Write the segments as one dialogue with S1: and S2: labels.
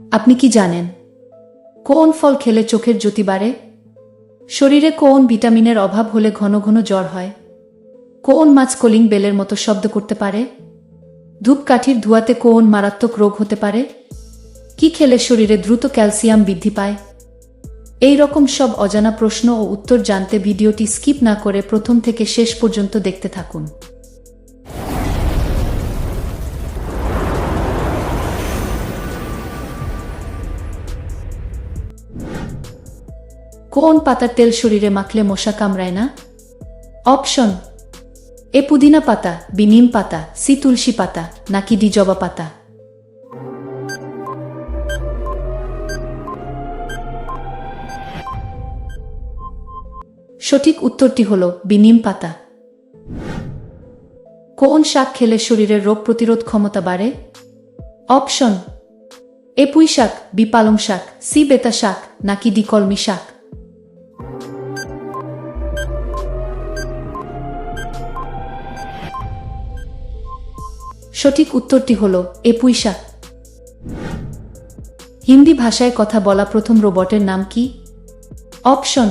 S1: আপনি কি জানেন, কোন ফল খেলে চোখের জ্যোতি বাড়ে? শরীরে কোন ভিটামিনের অভাব হলে ঘন ঘন জ্বর হয়? কোন মাছ কলিং বেলের মতো শব্দ করতে পারে? ধূপকাঠির ধোঁয়াতে কোন মারাত্মক রোগ হতে পারে? কি খেলে শরীরে দ্রুত ক্যালসিয়াম বৃদ্ধি পায়? এই রকম সব অজানা প্রশ্ন ও উত্তর জানতে ভিডিওটি স্কিপ না করে প্রথম থেকে শেষ পর্যন্ত দেখতে থাকুন। কোন পাতার তেল শরীরে মাখলে মশা কামড়ায় না? অপশন, এ পুদিনা পাতা, বি নিম পাতা, সি তুলসী পাতা, নাকি ডি জবা পাতা? সঠিক উত্তরটি হল বি নিম পাতা। কোন শাক খেলে শরীরের রোগ প্রতিরোধ ক্ষমতা বাড়ে? অপশন, এ পুঁই শাক, বি পালং শাক, সি বেতা শাক, নাকি ডি কলমি শাক? সঠিক উত্তরটি হল, এ পুঁই শাক হিন্দি ভাষায় কথা বলা প্রথম রোবটের নাম কি? অপশন,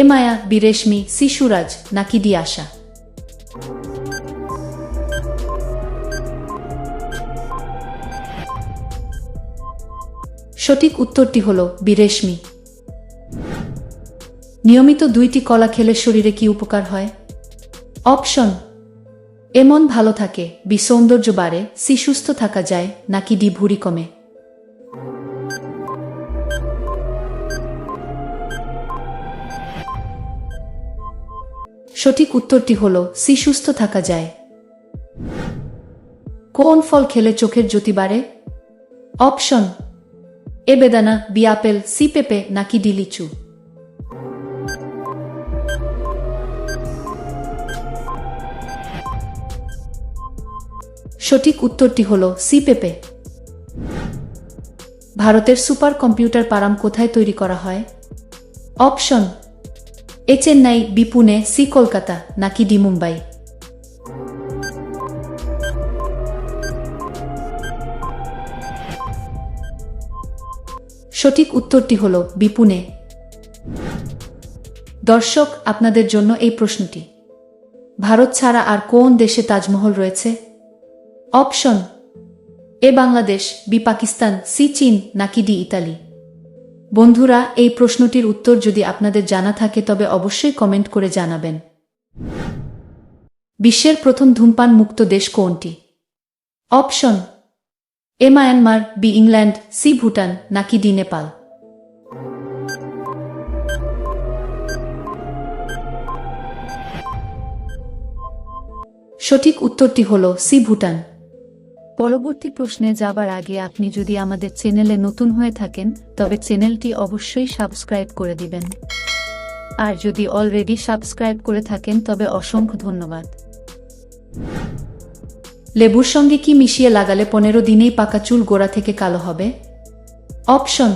S1: এ মায়া বিরেশমি সি সুরাজ, নাকি ডি আশা। সঠিক উত্তরটি হল বিরেশমি নিয়মিত দুইটি কলা খেলে শরীরে কি উপকার হয়? অপশন এ মন ভালো থাকে, বি সৌন্দর্য বাড়ে, সি সুস্থ থাকা যায়, নাকি ডি ভুঁড়ি কমে? সঠিক উত্তরটি হল, সি সুস্থ থাকা যায়। কোন ফল খেলে চোখের জ্যোতি বাড়ে? অপশন, এ বেদানা, বি আপেল, সি পেঁপে, নাকি ডি লিচু? সঠিক উত্তরটি হল সি পেঁপে ভারতের সুপার কম্পিউটার পারাম কোথায় তৈরি করা হয়? Option, A Chennai, B Pune, C Kolkata, নাকি ডি মুম্বাই? সঠিক উত্তরটি হল বিপুনে দর্শক, আপনাদের জন্য এই প্রশ্নটি। ভারত ছাড়া আর কোন দেশে তাজমহল রয়েছে? Option, A Bangladesh, B Pakistan, C Chin, নাকি ডি ইতালি? বন্ধুরা, এই প্রশ্নটির উত্তর যদি আপনাদের জানা থাকে, তবে অবশ্যই কমেন্ট করে জানাবেন। বিশ্বের প্রথম ধূমপান মুক্ত দেশ কোনটি? Option, A Myanmar, B England, C Bhutan, নাকি ডি নেপাল? সঠিক উত্তরটি হল সি ভুটান। পরবর্তী প্রশ্নে যাবার আগে আপনি যদি আমাদের চ্যানেলে নতুন হয়ে থাকেন, তবে চ্যানেলটি অবশ্যই সাবস্ক্রাইব করে দিবেন। আর যদি অলরেডি সাবস্ক্রাইব করে থাকেন, তবে অসংখ্য ধন্যবাদ। লেবুর সঙ্গে কি মিশিয়ে লাগালে পনেরো দিনেই পাকা চুল গোড়া থেকে কালো হবে? অপশন,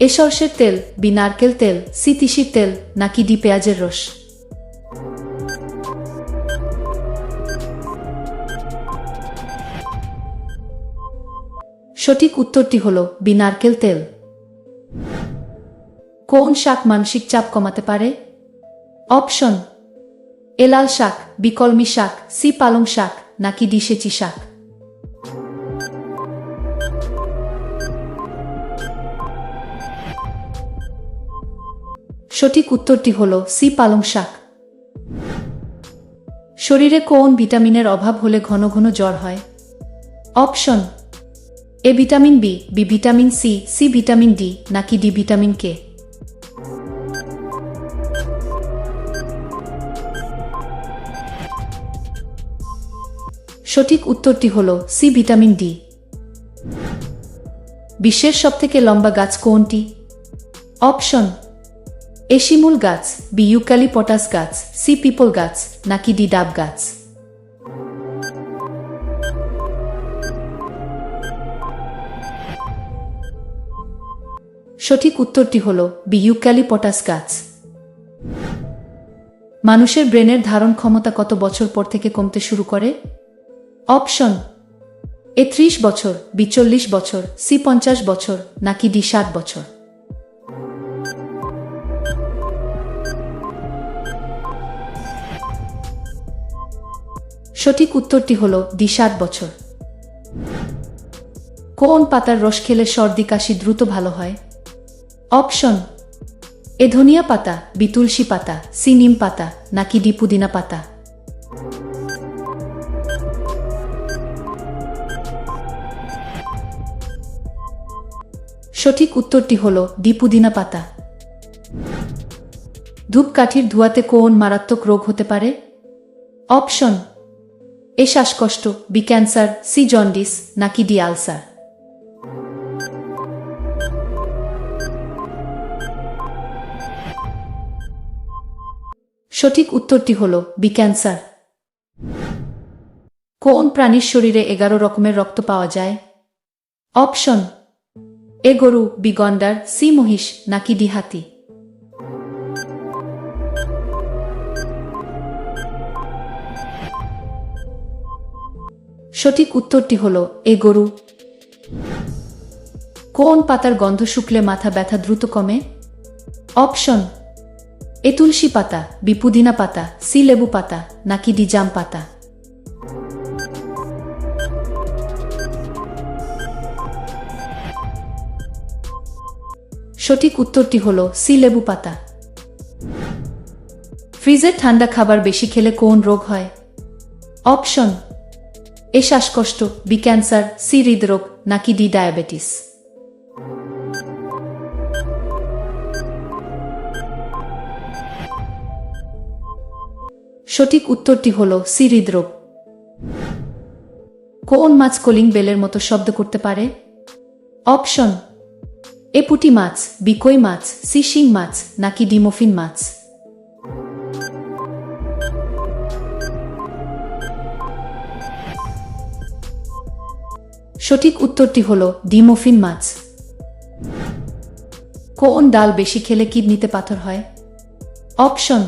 S1: এ সর্ষের তেল, বি নারকেল তেল, সি তিসির তেল, নাকি ডি পেঁয়াজের রস? সঠিক উত্তরটি হল বি নারকেল তেল। কোন শাক মানসিক চাপ কমাতে পারে? অপশন, এলাল শাক, বিকলমি শাক, সি পালং শাক, নাকি ডি সেচি শাক? সঠিক উত্তরটি হল সি পালং শাক। শরীরে কোন ভিটামিনের অভাব হলে ঘন ঘন জ্বর হয়? Option A vitamin B B vitamin C C vitamin D নাকি ডি ভিটামিন কে সঠিক উত্তরটি হল সি ভিটামিন ডি বিশ্বের সবথেকে লম্বা গাছ কোনটি? অপশন এ শিমুল গাছ, বি ইউক্যালিপটাস গাছ, সি পিপল গাছ, নাকি ডি ডাব গাছ? সঠিক উত্তরটি হল বি ইউক্যালিপটাস গাছ। মানুষের ব্রেনের ধারণ ক্ষমতা কত বছর পর থেকে কমতে শুরু করে? অপশন, এ ত্রিশ বছর, বি চল্লিশ বছর, সি পঞ্চাশ বছর, নাকি ডি ষাট বছর? সঠিক উত্তরটি হল ডি ষাট বছর। কোন পাতার রস খেলে সর্দি কাশি দ্রুত ভালো হয়? অপশন এ ধনিয়া পাতা বি তুলসী পাতা সি নিম পাতা নাকি ডি পুদিনা পাতা সঠিক উত্তরটি হল ডি পুদিনা পাতা ধূপকাঠির ধোঁয়াতে কোন মারাত্মক রোগ হতে পারে? অপশন এ শ্বাসকষ্ট, বি ক্যান্সার, সি জন্ডিস, নাকি ডি আলসার? সঠিক উত্তরটি হল বি ক্যান্সার। কোন প্রাণীর শরীরে এগারো রকমের রক্ত পাওয়া যায়? অপশন, এ গরু, বি গন্ডার, সি মহিষ, নাকি ডিহাতি সঠিক উত্তরটি হল এ গরু। কোন পাতার গন্ধ শুকলে মাথা ব্যথা দ্রুত কমে? অপশন এ তুলসী পাতা, বি পুদিনা পাতা, সি লেবু পাতা, নাকি ডি জাম পাতা? সঠিক উত্তরটি হল সি লেবু পাতা। ফ্রিজের ঠান্ডা খাবার বেশি খেলে কোন রোগ হয়? অপশন, এ শ্বাসকষ্ট, বি ক্যান্সার, সি হৃদরোগ, নাকি ডি ডায়াবেটিস? সঠিক উত্তরটি হল সি হৃদরোগ কোন মাছ কলিং বেলের মতো শব্দ করতে পারে? অপশন এ পুঁটি মাছ বি কই মাছ সি শিং মাছ, নাকি ডিমোফিন মাছ? সঠিক উত্তরটি হল ডিমোফিন মাছ। কোন ডাল বেশি খেলে কিডনিতে পাথর হয়? অপশন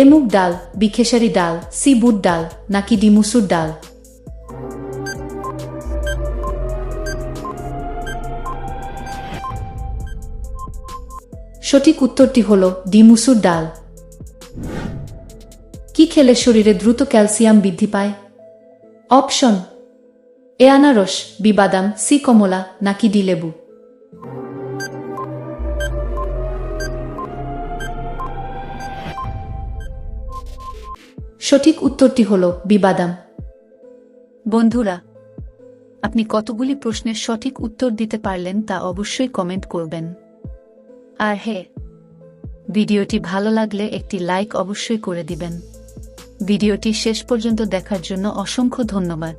S1: এ মুগ ডাল বি খেসারি ডাল সি বুট ডাল, নাকি ডিমুসুর ডাল? সঠিক উত্তরটি হল ডিমুসুর ডাল। কি খেলে শরীরে দ্রুত ক্যালসিয়াম বৃদ্ধি পায়? অপশন, এ আনারস, বি বাদাম, সি কমলা, নাকি ডি লেবু? সঠিক উত্তরটি হল বিবাদাম। বন্ধুরা, আপনি কতগুলি প্রশ্নের সঠিক উত্তর দিতে পারলেন তা অবশ্যই কমেন্ট করবেন। আর হে ভিডিওটি ভালো লাগলে একটি লাইক অবশ্যই করে দিবেন। ভিডিওটি শেষ পর্যন্ত দেখার জন্য অসংখ্য ধন্যবাদ।